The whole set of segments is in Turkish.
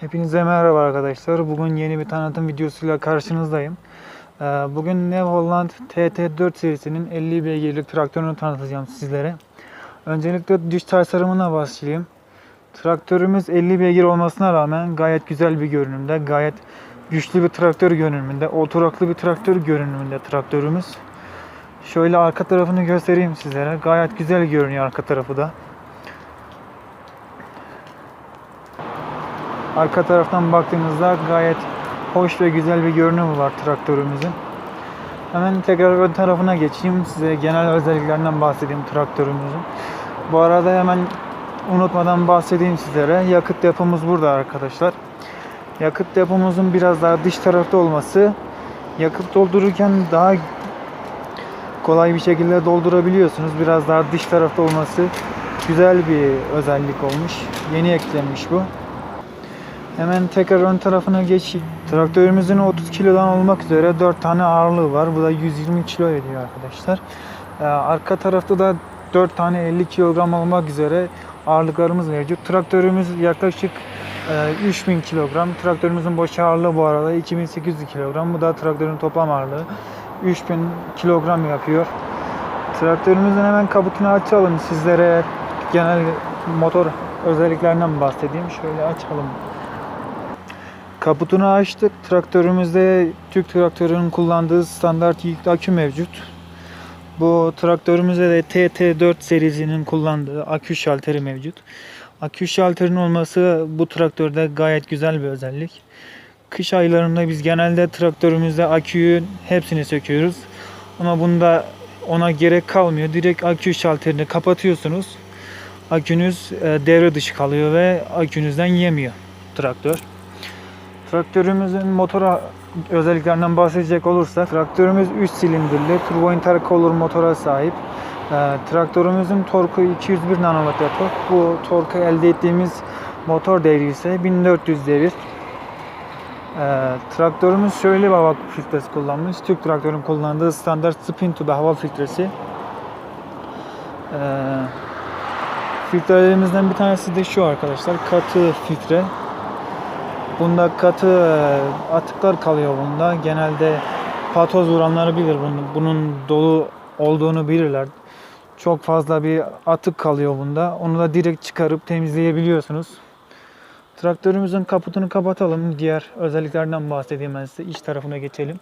Hepinize merhaba arkadaşlar. Bugün yeni bir tanıtım videosuyla karşınızdayım. Ee, Bugün New Holland TT4 serisinin 50 beygirlik traktörünü tanıtacağım sizlere. Öncelikle dış tasarımına başlayayım. Traktörümüz 50 beygir olmasına rağmen gayet güzel bir görünümde, gayet güçlü bir traktör görünümünde, oturaklı bir traktör görünümünde traktörümüz. Şöyle arka tarafını göstereyim sizlere. Gayet güzel görünüyor arka tarafı da. Arka taraftan baktığınızda gayet hoş ve güzel bir görünümü var traktörümüzün. Hemen tekrar ön tarafına geçeyim. Size genel özelliklerinden bahsedeyim traktörümüzün. Bu arada hemen unutmadan bahsedeyim sizlere. Yakıt depomuz burada arkadaşlar. Yakıt depomuzun biraz daha dış tarafta olması yakıt doldururken daha kolay bir şekilde doldurabiliyorsunuz. Biraz daha dış tarafta olması güzel bir özellik olmuş. Yeni eklenmiş bu. Hemen tekrar ön tarafına geçeyim. Traktörümüzün 30 kilodan olmak üzere 4 tane ağırlığı var. Bu da 120 kilo ediyor arkadaşlar. Ee, arka tarafta da 4 tane 50 kilogram olmak üzere ağırlıklarımız mevcut. Traktörümüz yaklaşık e, 3000 kilogram. Traktörümüzün boş ağırlığı bu arada 2800 kilogram. Bu da traktörün toplam ağırlığı 3000 kilogram yapıyor. Traktörümüzün hemen kaputunu açalım. Sizlere genel motor özelliklerinden bahsedeyim. Şöyle açalım. Kaputunu açtık. Traktörümüzde Türk traktörünün kullandığı standart yüklü akü mevcut. Bu traktörümüzde de TT4 serisinin kullandığı akü şalteri mevcut. Akü şalterinin olması bu traktörde gayet güzel bir özellik. Kış aylarında biz genelde traktörümüzde aküyü hepsini söküyoruz. Ama bunda ona gerek kalmıyor. Direkt akü şalterini kapatıyorsunuz. Akünüz e, devre dışı kalıyor ve akünüzden yemiyor traktör. Traktörümüzün motora özelliklerinden bahsedecek olursak traktörümüz 3 silindirli turbo intercooler motora sahip. Ee, traktörümüzün torku 201 nanometre tork. Bu torku elde ettiğimiz motor devri ise 1400 devir. Ee, traktörümüz şöyle bir hava filtresi kullanmış. Türk traktörün kullandığı standart spin tube hava filtresi. Ee, filtrelerimizden bir tanesi de şu arkadaşlar. Katı filtre. Bunda katı atıklar kalıyor bunda. Genelde patoz vuranları bilir bunu. Bunun dolu olduğunu bilirler. Çok fazla bir atık kalıyor bunda. Onu da direkt çıkarıp temizleyebiliyorsunuz. Traktörümüzün kaputunu kapatalım. Diğer özelliklerden bahsedeyim ben size. İç tarafına geçelim.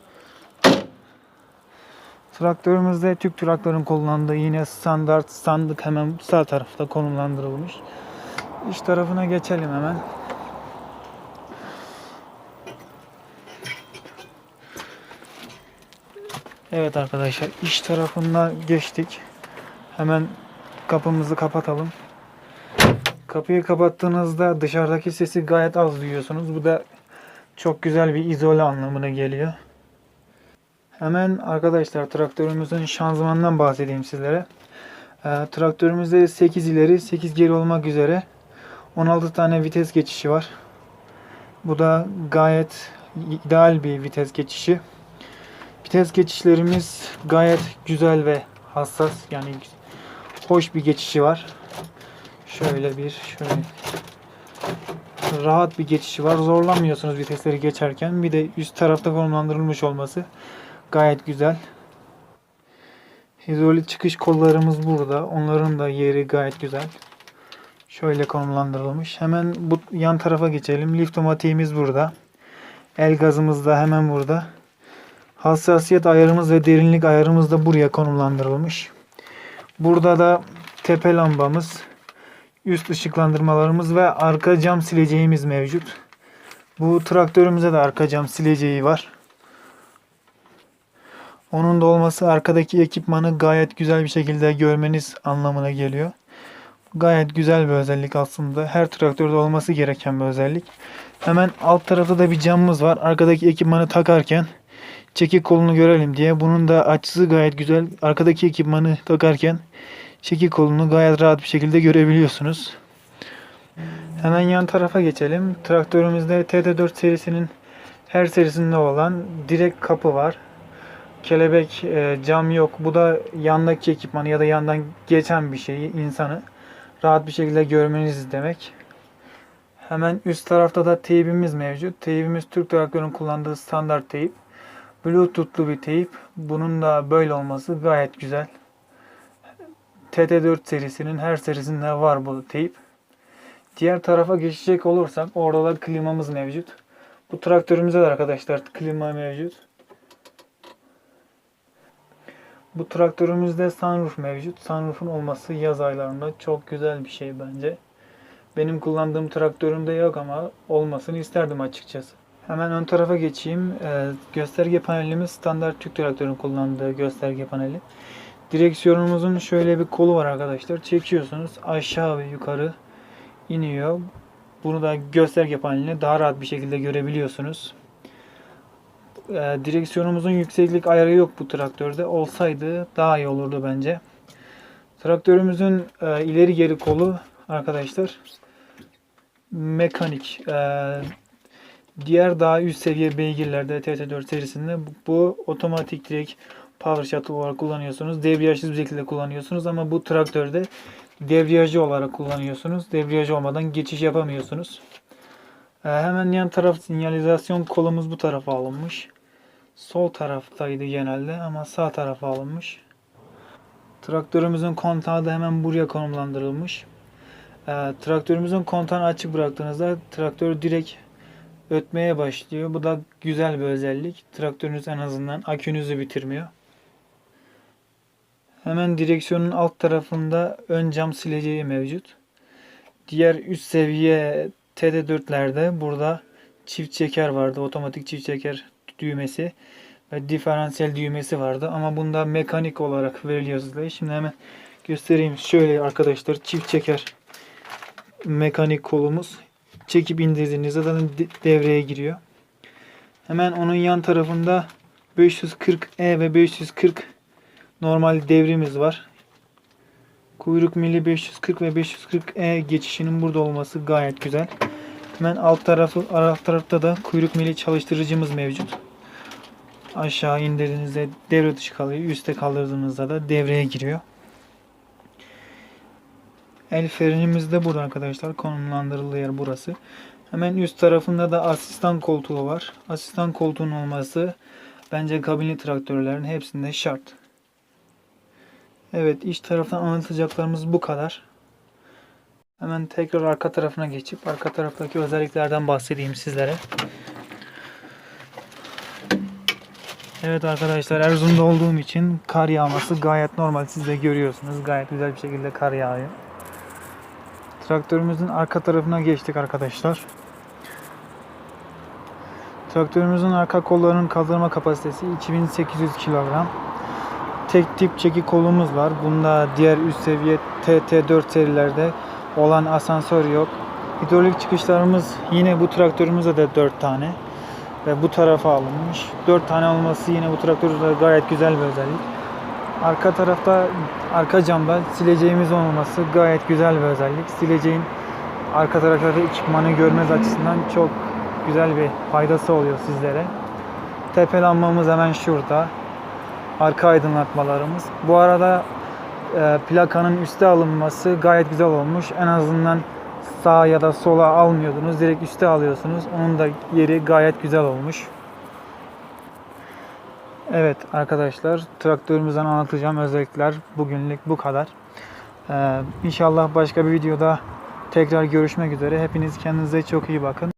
Traktörümüzde Türk traktörün kullandığı yine standart sandık hemen sağ tarafta konumlandırılmış. İç tarafına geçelim hemen. Evet arkadaşlar iç tarafından geçtik. Hemen kapımızı kapatalım. Kapıyı kapattığınızda dışarıdaki sesi gayet az duyuyorsunuz. Bu da çok güzel bir izole anlamına geliyor. Hemen arkadaşlar traktörümüzün şanzımanından bahsedeyim sizlere. Ee, traktörümüzde 8 ileri 8 geri olmak üzere 16 tane vites geçişi var. Bu da gayet ideal bir vites geçişi. Vites geçişlerimiz gayet güzel ve hassas yani hoş bir geçişi var. Şöyle bir şöyle rahat bir geçişi var. Zorlanmıyorsunuz vitesleri geçerken. Bir de üst tarafta konumlandırılmış olması gayet güzel. Hidrolik çıkış kollarımız burada. Onların da yeri gayet güzel. Şöyle konumlandırılmış. Hemen bu yan tarafa geçelim. Liftomatiğimiz burada. El gazımız da hemen burada. Hassasiyet ayarımız ve derinlik ayarımız da buraya konumlandırılmış. Burada da tepe lambamız, üst ışıklandırmalarımız ve arka cam sileceğimiz mevcut. Bu traktörümüzde de arka cam sileceği var. Onun da olması arkadaki ekipmanı gayet güzel bir şekilde görmeniz anlamına geliyor. Gayet güzel bir özellik aslında. Her traktörde olması gereken bir özellik. Hemen alt tarafta da bir camımız var. Arkadaki ekipmanı takarken çekik kolunu görelim diye. Bunun da açısı gayet güzel. Arkadaki ekipmanı takarken çekik kolunu gayet rahat bir şekilde görebiliyorsunuz. Hemen yan tarafa geçelim. Traktörümüzde TT4 serisinin her serisinde olan direkt kapı var. Kelebek e, cam yok. Bu da yandaki ekipmanı ya da yandan geçen bir şeyi insanı rahat bir şekilde görmeniz demek. Hemen üst tarafta da teybimiz mevcut. Teybimiz Türk traktörün kullandığı standart teyip. Bluetooth'lu bir teyip. Bunun da böyle olması gayet güzel. TT4 serisinin her serisinde var bu teyip. Diğer tarafa geçecek olursak orada da klimamız mevcut. Bu traktörümüzde de arkadaşlar klima mevcut. Bu traktörümüzde sunroof mevcut. Sunroof'un olması yaz aylarında çok güzel bir şey bence. Benim kullandığım traktörümde yok ama olmasını isterdim açıkçası. Hemen ön tarafa geçeyim. Ee, gösterge panelimiz standart Türk traktörün kullandığı gösterge paneli. Direksiyonumuzun şöyle bir kolu var arkadaşlar. Çekiyorsunuz aşağı ve yukarı iniyor. Bunu da gösterge paneline daha rahat bir şekilde görebiliyorsunuz. Ee, direksiyonumuzun yükseklik ayarı yok bu traktörde. Olsaydı daha iyi olurdu bence. Traktörümüzün e, ileri geri kolu arkadaşlar mekanik. Ee, diğer daha üst seviye beygirlerde TT4 serisinde bu, otomatik direkt power shuttle olarak kullanıyorsunuz. Debriyajsız bir şekilde kullanıyorsunuz ama bu traktörde debriyajı olarak kullanıyorsunuz. Debriyajı olmadan geçiş yapamıyorsunuz. Ee, hemen yan taraf sinyalizasyon kolumuz bu tarafa alınmış. Sol taraftaydı genelde ama sağ tarafa alınmış. Traktörümüzün kontağı da hemen buraya konumlandırılmış. Ee, traktörümüzün kontağını açık bıraktığınızda traktör direkt ötmeye başlıyor. Bu da güzel bir özellik. Traktörünüz en azından akünüzü bitirmiyor. Hemen direksiyonun alt tarafında ön cam sileceği mevcut. Diğer üst seviye TD4'lerde burada çift çeker vardı. Otomatik çift çeker düğmesi ve diferansiyel düğmesi vardı. Ama bunda mekanik olarak veriliyor size. Şimdi hemen göstereyim. Şöyle arkadaşlar çift çeker mekanik kolumuz. Çekip indirdiğinizde zaten de- devreye giriyor. Hemen onun yan tarafında 540E ve 540 normal devrimiz var. Kuyruk mili 540 ve 540E geçişinin burada olması gayet güzel. Hemen alt tarafı alt tarafta da kuyruk mili çalıştırıcımız mevcut. Aşağı indirdiğinizde devre dışı kalıyor. Üste kaldırdığınızda da devreye giriyor. El frenimiz de burada arkadaşlar. Konumlandırıldığı yer burası. Hemen üst tarafında da asistan koltuğu var. Asistan koltuğun olması bence kabinli traktörlerin hepsinde şart. Evet iç taraftan anlatacaklarımız bu kadar. Hemen tekrar arka tarafına geçip arka taraftaki özelliklerden bahsedeyim sizlere. Evet arkadaşlar Erzurum'da olduğum için kar yağması gayet normal. Siz de görüyorsunuz. Gayet güzel bir şekilde kar yağıyor. Traktörümüzün arka tarafına geçtik arkadaşlar. Traktörümüzün arka kollarının kaldırma kapasitesi 2800 kilogram. Tek tip çeki kolumuz var. Bunda diğer üst seviye TT4 serilerde olan asansör yok. Hidrolik çıkışlarımız yine bu traktörümüzde de 4 tane. Ve bu tarafa alınmış. 4 tane olması yine bu traktörde gayet güzel bir özellik. Arka tarafta arka camda sileceğimiz olması gayet güzel bir özellik. Sileceğin arka taraftaki ekipmanı görmez açısından çok güzel bir faydası oluyor sizlere. Tepe lambamız hemen şurada. Arka aydınlatmalarımız. Bu arada e, plakanın üste alınması gayet güzel olmuş. En azından sağa ya da sola almıyordunuz. Direkt üste alıyorsunuz. Onun da yeri gayet güzel olmuş. Evet arkadaşlar traktörümüzden anlatacağım özellikler bugünlük bu kadar. Ee, inşallah başka bir videoda tekrar görüşmek üzere. Hepiniz kendinize çok iyi bakın.